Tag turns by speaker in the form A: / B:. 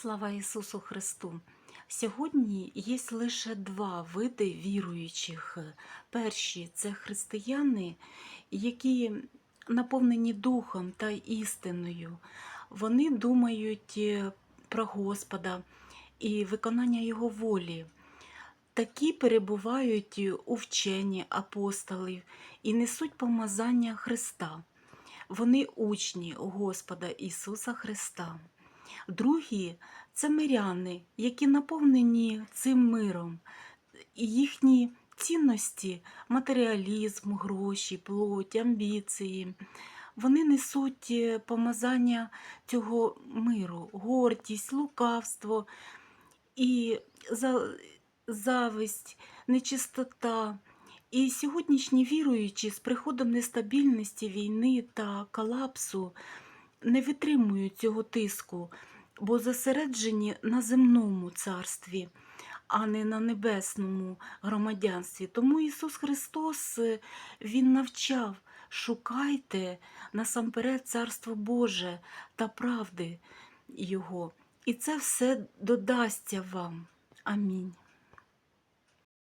A: Слава Ісусу Христу! Сьогодні є лише два види віруючих. Перші це християни, які наповнені духом та істиною. Вони думають е, про Господа і виконання Його волі. Такі перебувають у вченні апостолів і несуть помазання Христа. Вони учні Господа Ісуса Христа. Другі це миряни, які наповнені цим миром. Їхні цінності матеріалізм, гроші, плоть, амбіції. Вони несуть е, помазання цього миру, гордість, лукавство і зависть, нечистота. І сьогоднішні віруючі з приходом нестабільності, війни та колапсу не витримують цього тиску, бо зосереджені на земному царстві, а не на небесному громадянстві. Тому Ісус Христос е, Він навчав, шукайте насамперед Царство Боже та правди Його, і це все додасться вам. Амінь.